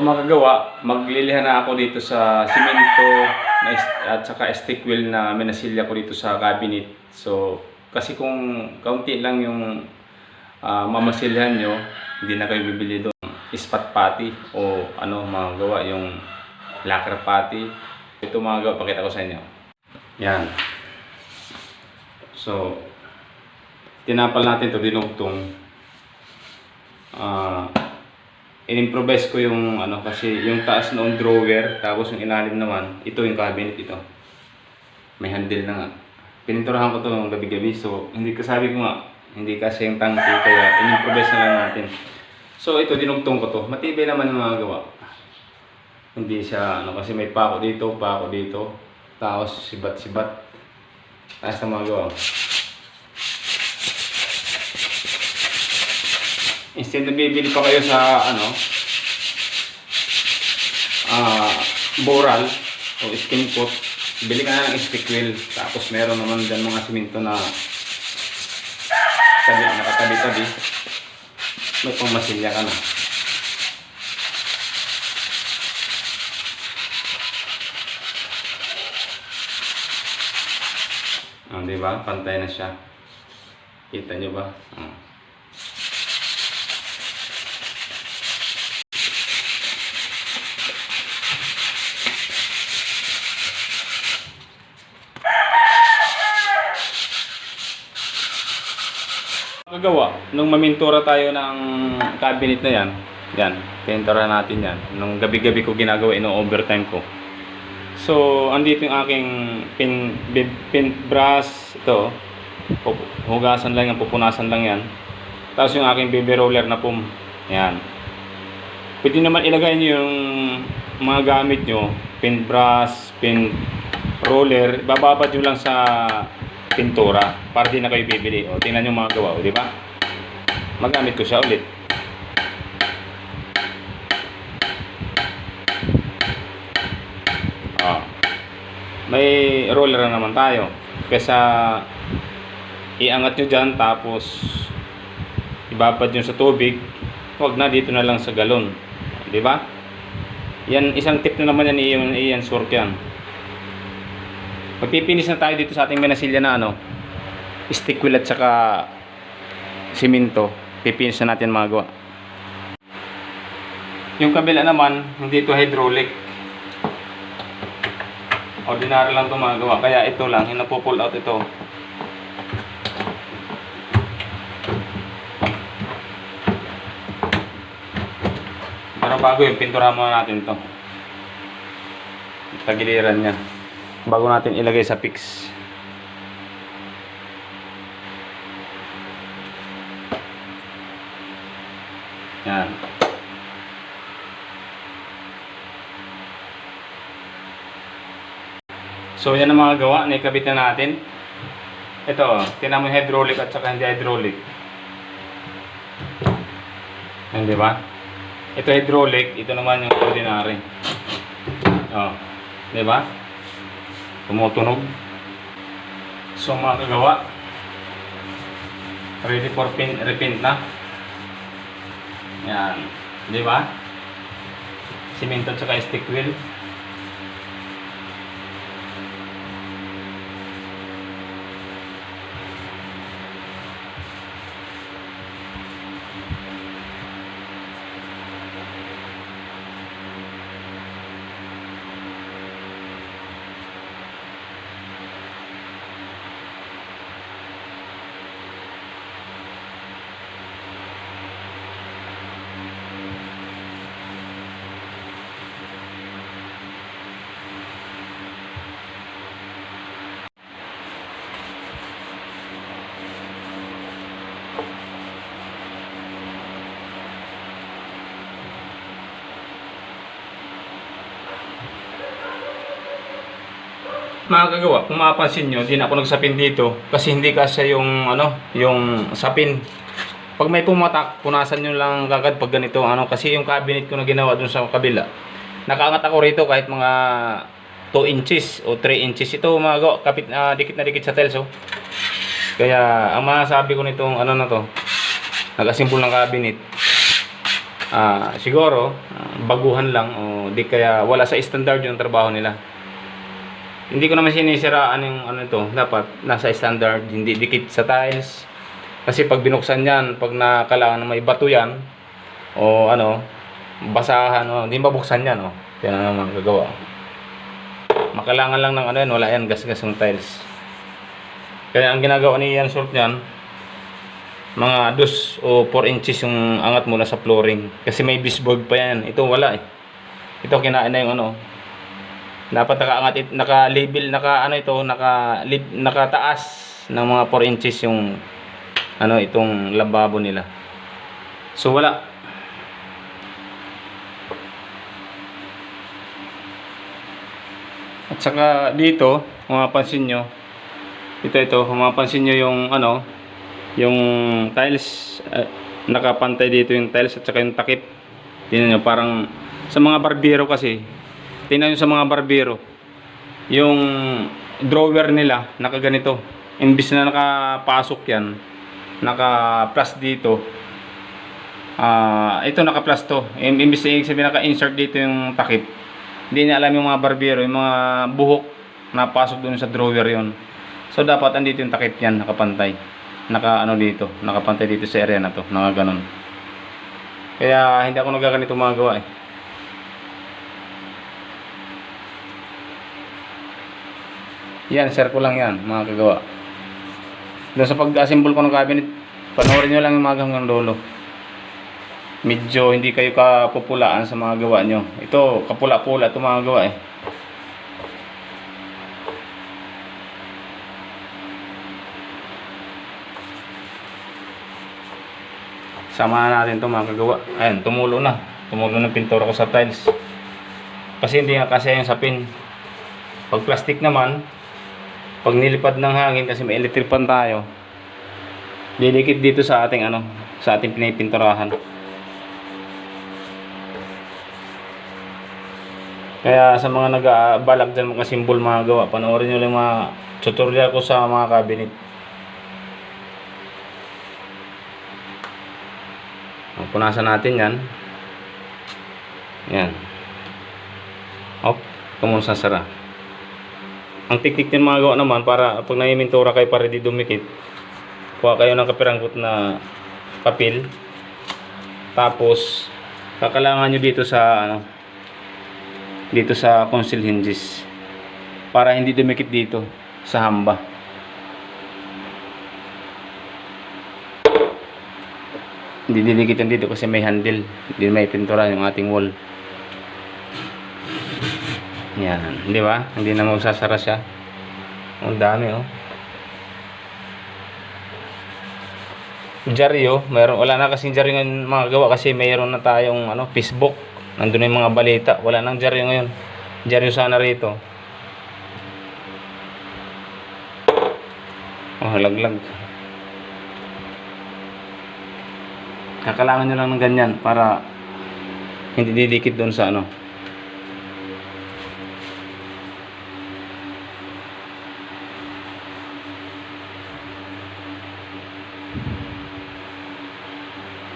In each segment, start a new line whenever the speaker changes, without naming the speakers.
Kung makagawa, maglilihan na ako dito sa simento at saka stick wheel na minasilya ko dito sa cabinet. So, kasi kung kaunti lang yung ah, mamasilyahan nyo, hindi na kayo bibili doon ispat pati o ano magawa yung lacquer pati. Ito mga gawa, pakita ko sa inyo. Yan. So, tinapal natin to dinugtong. Ah, in-improvise ko yung ano kasi yung taas noong drawer tapos yung ilalim naman ito yung cabinet ito. May handle na nga. Pininturahan ko to ng gabi-gabi so hindi ko sabi ko nga hindi kasi yung tangke kaya in-improvise na lang natin. So ito dinugtong ko to. Matibay naman yung mga gawa. Hindi siya ano kasi may pako dito pako dito tapos sibat-sibat. Taas na mga gawa instead na bibili pa kayo sa ano ah boral o skin coat bili ka na ng stick wheel tapos meron naman dyan mga simento na tabi, nakatabi-tabi may pamasilya ka na Ah, di ba? Pantay na siya. Kita nyo ba? Ah. Gagawa, nung mamintura tayo ng cabinet na yan, yan, pintura natin yan. Nung gabi-gabi ko ginagawa, ino-overtime ko. So, andito yung aking pin, pin, pin brush, ito, hugasan lang yan, pupunasan lang yan. Tapos yung aking baby roller na pum, yan. Pwede naman ilagay nyo yung mga gamit nyo, pin brush, pin roller, bababad nyo lang sa pintura para di na kayo bibili. O, tingnan nyo mga gawa, o, di ba? Magamit ko siya ulit. O. May roller na naman tayo. Kesa iangat nyo dyan tapos ibabad nyo sa tubig wag na dito na lang sa galon di ba yan isang tip na naman yan iyan, iyan sort yan magpipinis na tayo dito sa ating menasilya na ano stick wheel at saka simento. Pipinis na natin mga gawa. Yung kabila naman hindi ito hydraulic. Ordinary lang ito mga gawa. Kaya ito lang yung napupull out ito. Pero bago yung pintura muna natin to. Tagiliran niya. Bago natin ilagay sa fix. Yan. So yan ang mga gawa na ikabit na natin. Ito, tinan mo hydraulic at saka hindi hydraulic. Yan, di ba? Ito hydraulic, ito naman yung ordinary. Oh, di ba? Tumutunog. So mga kagawa, ready for pin, repaint na. Yan, di ba? Simento at saka stick wheel. Mga kagawa, kung mapapansin nyo, di na ako nagsapin dito kasi hindi kasi yung ano, yung sapin. Pag may pumatak, punasan nyo lang kagad pag ganito ano kasi yung cabinet ko na ginawa dun sa kabila. Nakaangat ako rito kahit mga 2 inches o 3 inches ito mga gawa, kapit ah, dikit na dikit sa tiles oh. Kaya ang masasabi ko nitong ano na to, nagasimpol ng cabinet. ah, siguro ah, baguhan lang o di kaya wala sa standard yung trabaho nila. Hindi ko naman sinisiraan yung ano ito. Dapat nasa standard, hindi dikit sa tiles. Kasi pag binuksan yan, pag nakalangan na may bato yan, o ano, basahan, o, hindi mabuksan yan, o. Yan ang naman gagawa. Makalangan lang ng ano yan, wala yan, gas-gas ng tiles. Kaya ang ginagawa ni Ian Sort niyan, mga 2 o 4 inches yung angat mula sa flooring. Kasi may bisboard pa yan. Ito wala eh. Ito kinain na yung ano, dapat nakaangat naka-label, naka ano ito, naka nakataas ng mga 4 inches yung ano itong lababo nila. So wala. At saka dito, mapapansin nyo, ito ito, mapapansin nyo yung ano, yung tiles, eh, nakapantay dito yung tiles at saka yung takip. Tingnan nyo, parang sa mga barbero kasi, tingnan sa mga barbero, yung drawer nila, nakaganito. Imbis na nakapasok yan, naka-plus dito, ah ito naka-plus to. Im- Imbis na sabihin naka-insert dito yung takip. Hindi niya alam yung mga barbero, yung mga buhok, napasok doon sa drawer yon. So dapat andito yung takip yan, nakapantay. Naka ano dito, nakapantay dito sa area na to, naka ganun. Kaya hindi ako nagaganito mga gawa eh. Yan, share ko lang yan, mga kagawa. Doon sa pag-assemble ko ng cabinet, panoorin nyo lang yung mga hanggang dulo. Medyo hindi kayo kapupulaan sa mga gawa nyo. Ito, kapula-pula ito mga gawa eh. Samahan natin ito mga kagawa. Ayan, tumulo na. Tumulo na pintura ko sa tiles. Kasi hindi nga kasi yung sapin. Pag plastic naman, pag nilipad ng hangin kasi may electric pan tayo, didikit dito sa ating ano, sa ating pinipinturahan. Kaya sa mga nag-aabalak dyan mga simbol mga gawa, panoorin nyo lang mga tutorial ko sa mga cabinet. Punasan natin yan. Yan. Op, kumunsa sara. Ang teknik ng mga gawa naman para pag naimintura kayo para di dumikit, kuha kayo ng kapiranggot na papel. Tapos kakalangan nyo dito sa ano dito sa conceal hinges para hindi dumikit dito sa hamba. Hindi didikit yan dito kasi may handle. Hindi may pintura yung ating wall. Yan, di ba? Hindi na magsasara siya. Ang dami oh. Diary oh, meron wala na kasing diary ngayon mga gawa kasi mayroon na tayong ano, Facebook. Nandun na yung mga balita. Wala nang diary ngayon. Diary sana rito. Oh, laglag. Kakalangan nyo lang ng ganyan para hindi didikit doon sa ano.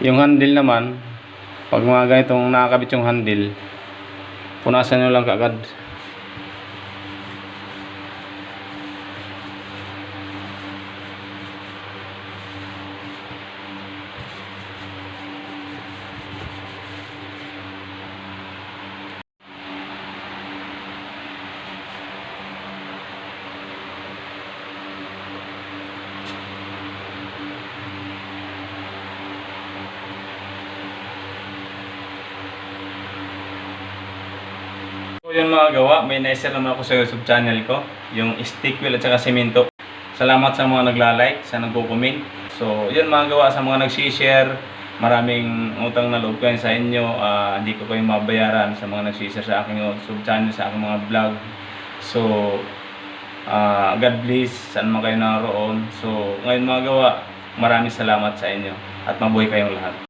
Yung handle naman, pag mga ganitong nakakabit yung handle, punasan nyo lang kaagad. Mga gawa, may na-share naman ako sa YouTube channel ko, yung stick wheel at saka semento. Salamat sa mga nagla-like, sa nagko-comment. So yun mga gawa, sa mga nag-share, maraming utang na loob ko sa inyo. Ah, Hindi ko kayo mabayaran sa mga nag-share sa aking YouTube channel, sa aking mga vlog. So, ah, God bless, saan man kayo naroon. So, ngayon mga gawa, maraming salamat sa inyo at mabuhay kayong lahat.